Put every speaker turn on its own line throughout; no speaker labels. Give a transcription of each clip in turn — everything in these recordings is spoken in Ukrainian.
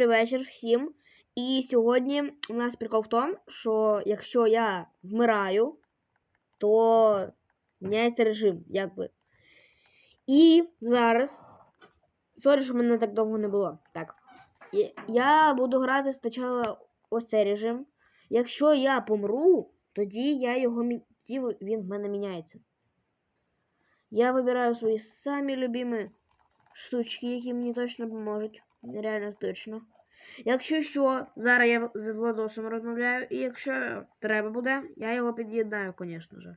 добрий вечір всім. І сьогодні у нас прикол в тому, що якщо я вмираю, то міняється режим, якби. І зараз. Сорі, що мене так довго не було. Так. Я буду грати спочатку ось цей режим. Якщо я помру, тоді я його він в мене міняється. Я вибираю свої самі любимі штучки, які мені точно поможуть. Реально точно. Якщо що, зараз я з Владосом розмовляю, і якщо треба буде, я його під'єднаю, звісно ж.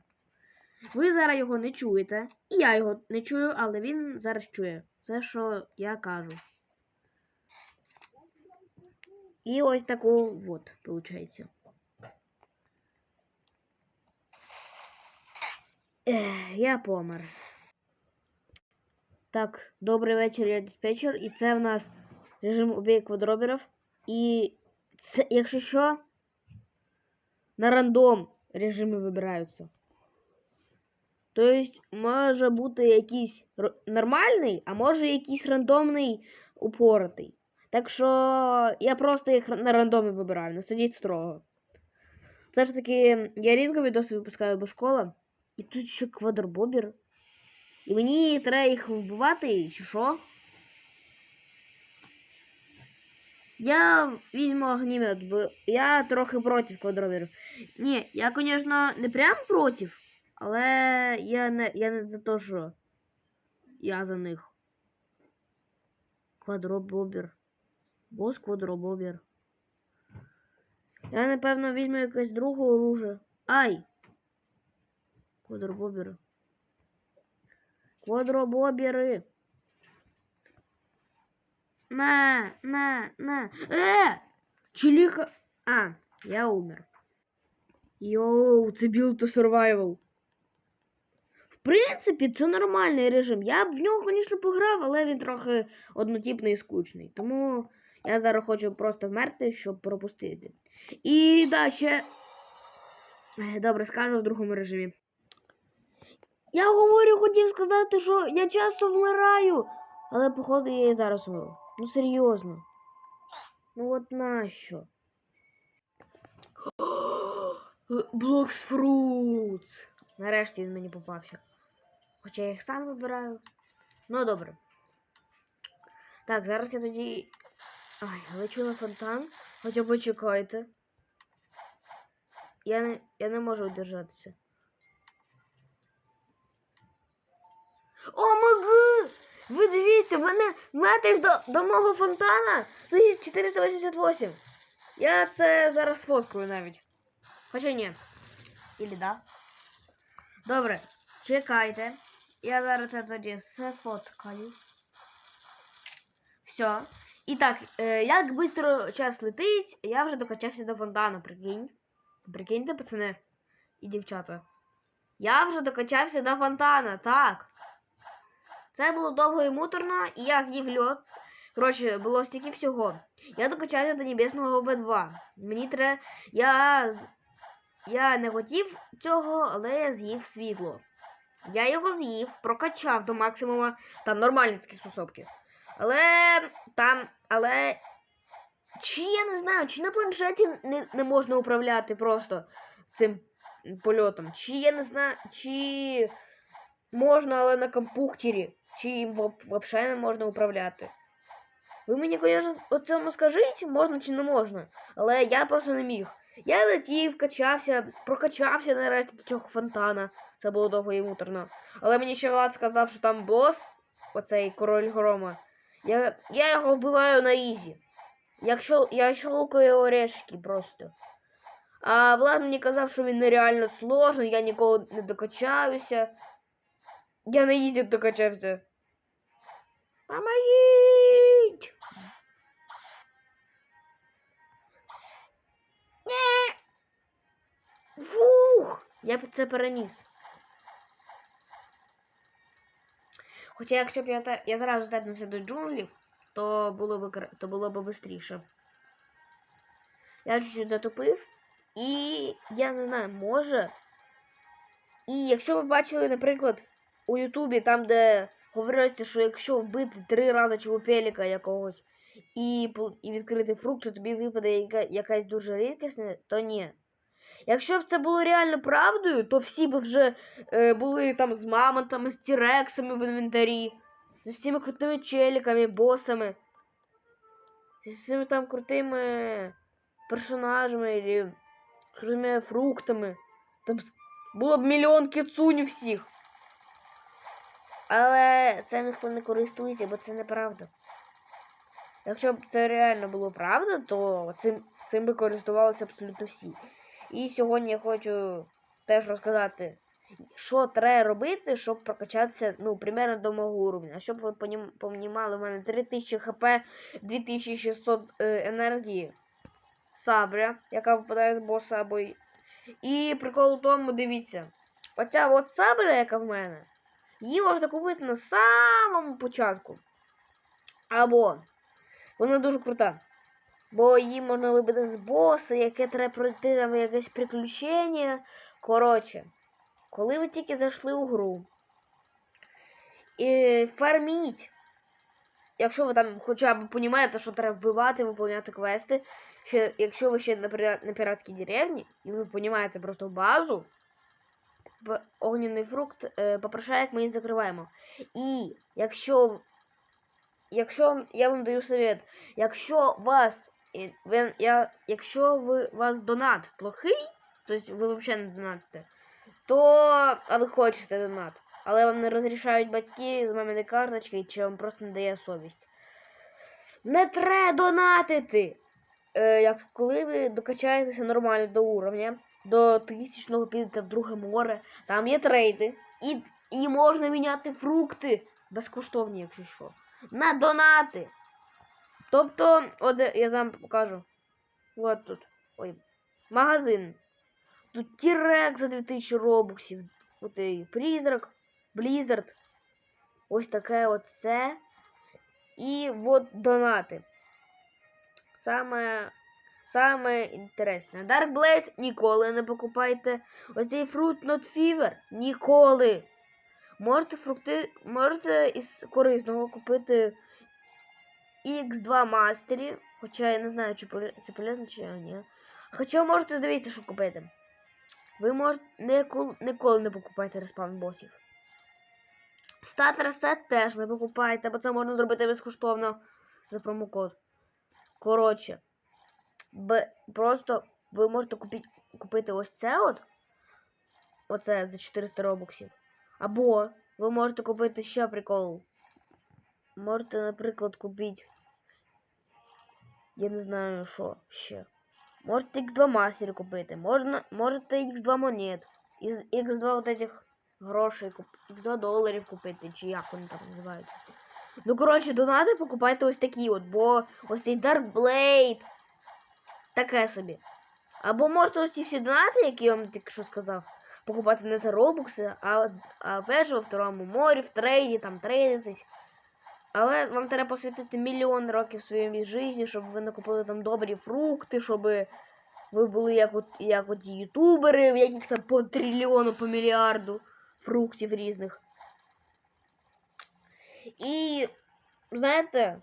Ви зараз його не чуєте, і я його не чую, але він зараз чує все, що я кажу. І ось таку от, виходить. Ех, я помер. Так, добрий вечір, я диспетчер. І це в нас режим убій квадроберів. І це, якщо що, на рандом режими вибираються. Тобто, може бути якийсь нормальний, а може якийсь рандомний упоротий. Так що я просто їх на рандомі вибираю, не судіть строго. Все ж таки, я рідко відоси випускаю бо школа. І тут ще квадробобер. І мені треба їх вбивати, чи що? Я візьму огнемет, бо я трохи проти квадроберів. Ні, я, звісно, не прям проти, але я не, я не за те, що я за них. Квадробобер. Бос квадробобер. Я, напевно, візьму якесь друге оружие. Ай! Квадробобери. Квадробобери. На, на, на. Е! Чиліха. А, я умер. Йоу, це to survival. В принципі, це нормальний режим. Я б в нього, звісно, пограв, але він трохи однотипний і скучний. Тому я зараз хочу просто вмерти, щоб пропустити. І да, ще. Е, Добре, скажу в другому режимі. Я говорю, хотів сказати, що я часто вмираю. Але, походу, я і зараз умру. Ну серйозно. Ну от нащо? Блокс Фрутс. Нарешті він мені попався. Хоча я їх сам вибираю. Ну добре. Так, зараз я тоді. Ай, лечу на фонтан. Хоча почекайте. Я не, я не можу удержатися. О, могу! Ви дивіться, в мене метр до, до мого фонтана стоїть 488. Я це зараз сфоткаю навіть. Хоча ні. Ілі да. Добре, чекайте. Я зараз це тоді сфоткаю. Все. І так, е, як швидко час летить, я вже докачався до фонтану, прикинь. Прикиньте, пацани і дівчата. Я вже докачався до фонтана, так. Це було довго і муторно, і я з'їв льод. Коротше, було стільки всього. Я докачався до небесного В2. Мені треба. Я. Я не хотів цього, але я з'їв світло. Я його з'їв, прокачав до максимума. Там нормальні такі способки. Але там. Але. Чи я не знаю, чи на планшеті не, не можна управляти просто цим польотом? Чи я не знаю, чи можна, але на компухтері, чи їм взагалі не можна управляти. Ви мені, звісно, о цьому скажіть, можна чи не можна, але я просто не міг. Я летів, качався, прокачався нарешті до цього фонтана. Це було довго і муторно. Але мені ще Влад сказав, що там бос, оцей король грома. Я, я його вбиваю на ізі. Якщо я щелкаю орешки просто. А Влад мені казав, що він нереально сложний, я ніколи не докачаюся. Я на ізі докачався. Помогіть! Ні! Фух! Я б це переніс. Хоча якщо б я, я зразу здатнувся до джунглів, то було б то було б швидше. Я чуть-чуть затупив. І я не знаю, може. І якщо ви бачили, наприклад, у Ютубі, там, де говориться, що якщо вбити три рази чувопеліка якогось, і, і відкрити фрукт, то тобі випаде яка, якась дуже рідкісна, то ні. Якщо б це було реально правдою, то всі б вже е, були там з мамонтами, з тірексами в інвентарі, з всіма крутими челіками, босами, зі всіми там крутими персонажами, і крутими фруктами. Там було б мільйон кіцунь всіх. Але цим ніхто не користується, бо це неправда. Якщо б це реально було правда, то цим, цим би користувалися абсолютно всі. І сьогодні я хочу теж розказати, що треба робити, щоб прокачатися, ну, примерно до мого уровня. Щоб ви понім- понімали, у мене 3000 хп, 2600 е, енергії сабря, яка випадає з боса або. І прикол у тому, дивіться, оця от сабля, яка в мене, її можна купити на самому початку. Або вона дуже крута. Бо її можна вибити з боса, яке треба пройти там якесь приключення. Коротше, коли ви тільки зайшли у гру і фарміть, якщо ви там хоча б розумієте, що треба вбивати, виповняти квести, ще, якщо ви ще на, піратській деревні, і ви розумієте просто базу, огняний фрукт е, попрошаєк ми і закриваємо. І якщо, якщо я вам даю совет, якщо вас я, якщо ви вас донат плохий, тобто ви взагалі не донатите, то а ви хочете донат, але вам не розрішають батьки з маминої карточки, чи вам просто не дає совість. Не треба донатити! Е, як коли ви докачаєтеся нормально до уровня, до тисячного підете в друге море, там є трейди, і, і можна міняти фрукти безкоштовні, якщо що. На донати. Тобто, от я вам покажу. От тут. Ой. Магазин. Тут Тірек за 2000 робоксів. От і призрак. Blizzard. Ось таке от це. І от донати. Саме. Саме інтересне. Dark Blade ніколи не покупайте. Ось цей Fruit Not Fever ніколи. Можете фрукти. Можете із корисного купити X2 мастері. Хоча я не знаю, чи це полезно, чи ні. Хоча можете дивіться, що купити. Ви можете ніколи, ніколи не покупайте респаун босів. Стат теж не покупайте, бо це можна зробити безкоштовно за промокод. Коротше, просто ви можете купити, купити ось це от. Оце за 400 робоксів. Або ви можете купити ще прикол. Можете, наприклад, купити. Я не знаю, що ще. Можете X2 мастері купити. Можна, можете X2 монет. Із X2 вот этих грошей куп... X2 доларів купити, чи як вони там називаються. Ну, коротше, донати покупайте ось такі от, бо ось цей Dark Blade. Таке собі. Або можете ось ці всі донати, які я вам тільки що сказав, покупати не за робокси, а, а же, во второму морі, в трейді, там трейдитись. Але вам треба посвятити мільйон років своєї житті, щоб ви накупили там добрі фрукти, щоб ви були як от, як от ютубери, в яких там по трильйону, по мільярду фруктів різних. І знаєте,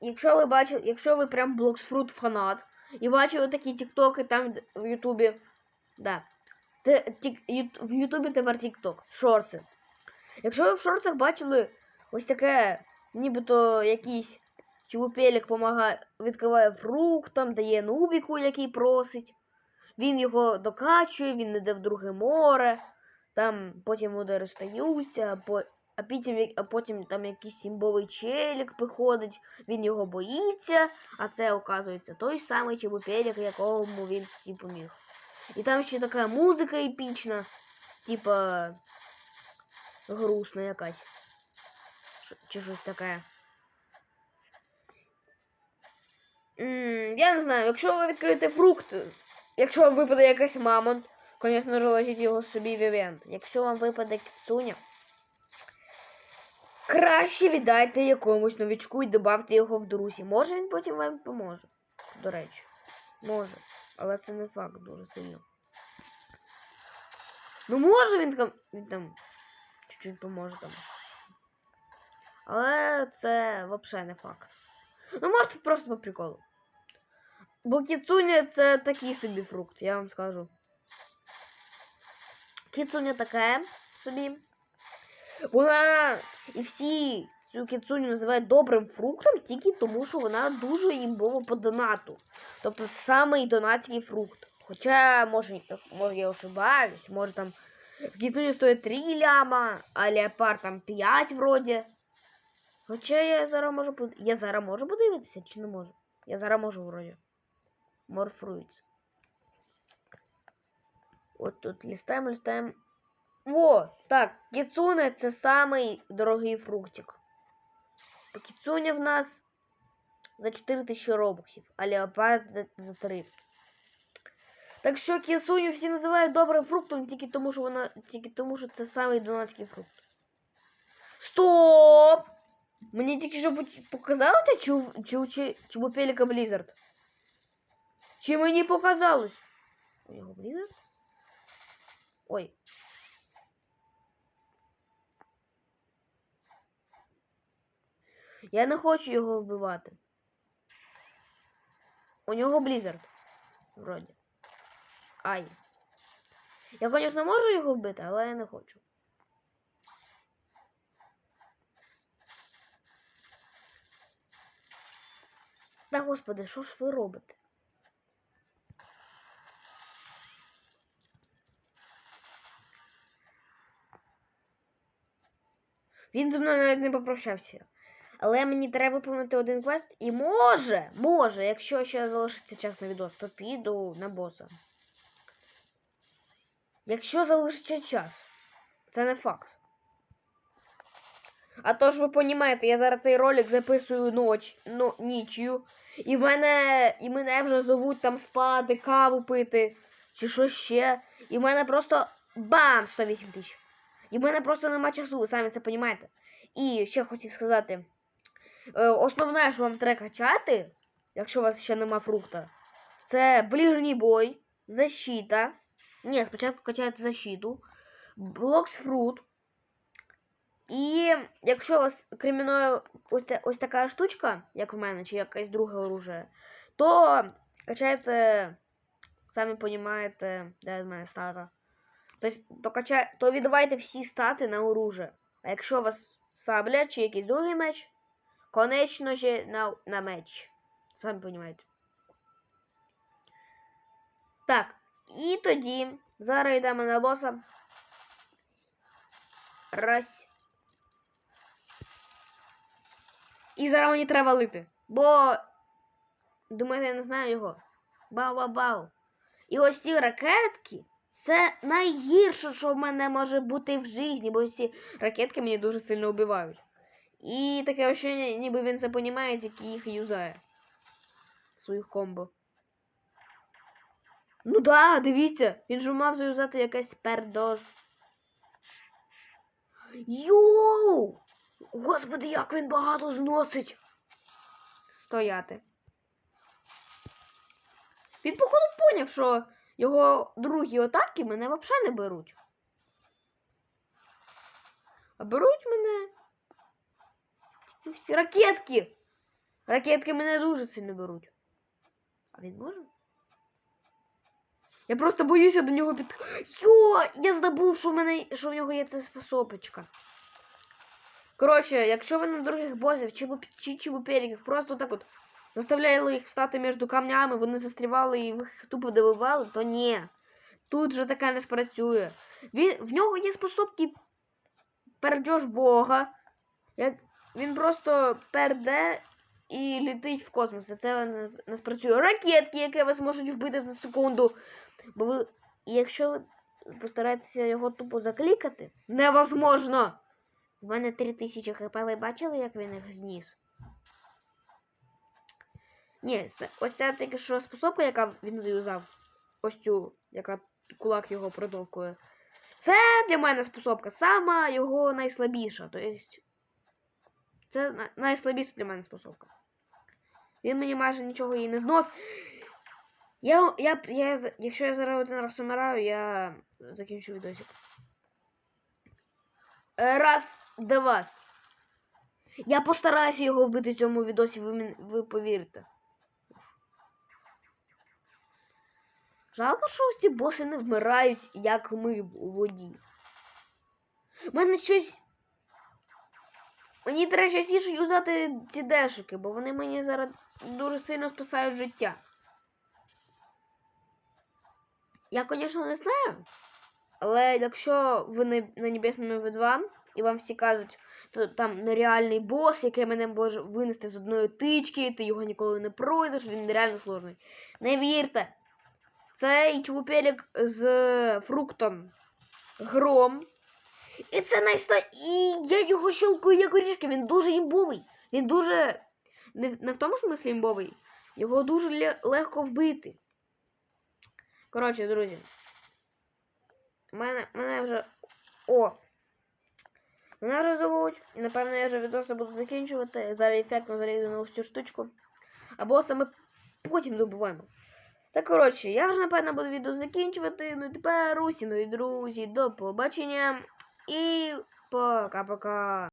якщо ви бачили, якщо ви прям блоксфрут фанат і бачили такі тіктоки там в Ютубі, да. В Ютубі тепер тікток, шорти. Якщо ви в шортах бачили ось таке, нібито якийсь помагає, відкриває фрукт, там дає нубіку, який просить. Він його докачує, він йде в друге море, там потім вони розстаються, а, по, а, потім, а потім там якийсь імбовий челік приходить, він його боїться, а це, оказується, той самий чебупелік, якому він типу міг. І там ще така музика епічна, типа грустна якась. Чи щось таке. М, Я не знаю, якщо ви відкриєте фрукт, якщо вам випаде якийсь мамонт, звісно ж, ложіть його собі в івент. Якщо вам випаде кіцуня, краще віддайте якомусь новичку і додавте його в друзі. Може він потім вам поможе. До речі. Може. Але це не факт дуже сильно. Ну може він там. Він там чуть-чуть поможе там. Але це взагалі не факт. Ну, можете просто по приколу. Бо кіцуня це такий собі фрукт, я вам скажу. Кіцуня така собі. Вона і всі цю кіцуню називають добрим фруктом тільки тому, що вона дуже імбова по донату. Тобто це самий донатський фрукт. Хоча, може, може я ошибаюсь, може там в кіцуні стоїть 3 ляма, а леопард там 5 вроді. Хоча я зараз можу. Я зараз можу подивитися чи не можу? Я зараз можу вроді. Fruits. От тут листаємо, листаємо. Во! Так, кіцуне це самий дорогий фруктик. По в нас за 4000 робоксів, а леопард за, за 3. Так що кіцуню всі називають добрим фруктом тільки тому, що вона. Тільки тому, що це самий донатський фрукт. Стоп! Мені тільки що поч- показалося, чи, чи, чи, чи у Пеліка Блізард? Чи мені показалось? У нього Блізард? Ой. Я не хочу його вбивати. У нього Блізард. Вроді. Ай. Я, звісно, можу його вбити, але я не хочу. Та господи, що ж ви робите? Він зі мною навіть не попрощався. Але мені треба виконати один квест і може, може, якщо ще залишиться час на відос, то піду на боса. Якщо залишиться час, це не факт. А то ж ви понімаєте, я зараз цей ролик записую ноч, ну, нічю. І мене, і мене вже зовуть там спати, каву пити, чи що ще. І в мене просто бам! 108 тисяч. І в мене просто нема часу, ви самі це розумієте. І ще хотів сказати. Е, основне, що вам треба качати, якщо у вас ще нема фрукта, це ближній бой, защита. Ні, спочатку качаєте защиту, блоксфрут. І якщо у вас криміною ось, ось така штучка, як в мене, чи якесь друге оружие, то качаєте, самі розумієте, де в мене стата. Тобто, то, кача... то віддавайте всі стати на оружие. А якщо у вас сабля чи якийсь другий меч, конечно же на, на меч. Самі розумієте. Так, і тоді зараз йдемо на боса. Раз. І зараз мені треба лити. Бо. Думаєте, я не знаю його. Бау-бау-бау. І ось ці ракетки. Це найгірше, що в мене може бути в житті, бо ці ракетки мені дуже сильно вбивають. І таке ощущення, ніби він це понімає, тільки їх юзає. Своїх комбо. Ну да, дивіться, він же мав заюзати якась пердож. Йоу! Господи, як він багато зносить. Стояти. Він, походу, поняв, що його другі атаки мене взагалі не беруть. А беруть мене. Тільки Ракетки! Ракетки мене дуже сильно беруть. А він може? Я просто боюся до нього під. Йо! Я забув, що в мене що в нього є ця способочка. Коротше, якщо ви на других босів чи, чи, чи просто так от заставляли їх встати між камнями, вони застрівали і ви їх тупо добивали, то ні. Тут же таке не спрацює. Він, в нього є способки перджош Бога. Як він просто перде і летить в космос. Це не спрацює. Ракетки, які вас можуть вбити за секунду. Бо ви, якщо ви постараєтеся його тупо заклікати, невозможно. У мене 3000 хп, ви бачили, як він їх зніс? Ні, ось ця тільки що способка, яка він заюзав. Ось цю, яка кулак його продовкує. Це для мене способка сама його найслабіша. Тобто, це на- найслабіша для мене способка. Він мені майже нічого її не знос. Я, я, я, якщо я зараз один раз умираю, я закінчу відосик. Е, Раз, два. Я постараюся його вбити в цьому відосі, ви, ви повірите. Жалко, що ці боси не вмирають, як ми у воді. У мене щось. Мені треба частіше юзати ці дешики, бо вони мені зараз дуже сильно спасають життя. Я, звісно, не знаю. Але якщо ви на, небесному V2 і вам всі кажуть, то там нереальний бос, який мене може винести з одної тички, ти його ніколи не пройдеш, він нереально сложний. Не вірте. Цей чупелік з фруктом гром. І це найста. І я його щелкаю як орішки, він дуже імбовий. Він дуже. Не, не в тому смислі імбовий. Його дуже ле- легко вбити. Коротше, друзі. Мене, мене вже. О! Мене вже зовуть. І напевно я вже відоси буду закінчувати. Зараз ефектно залізу на цю штучку. Або саме потім добуваємо. Так, коротше, я вже напевно буду відео закінчувати. Ну і тепер усі, ну друзі, до побачення. І пока-пока.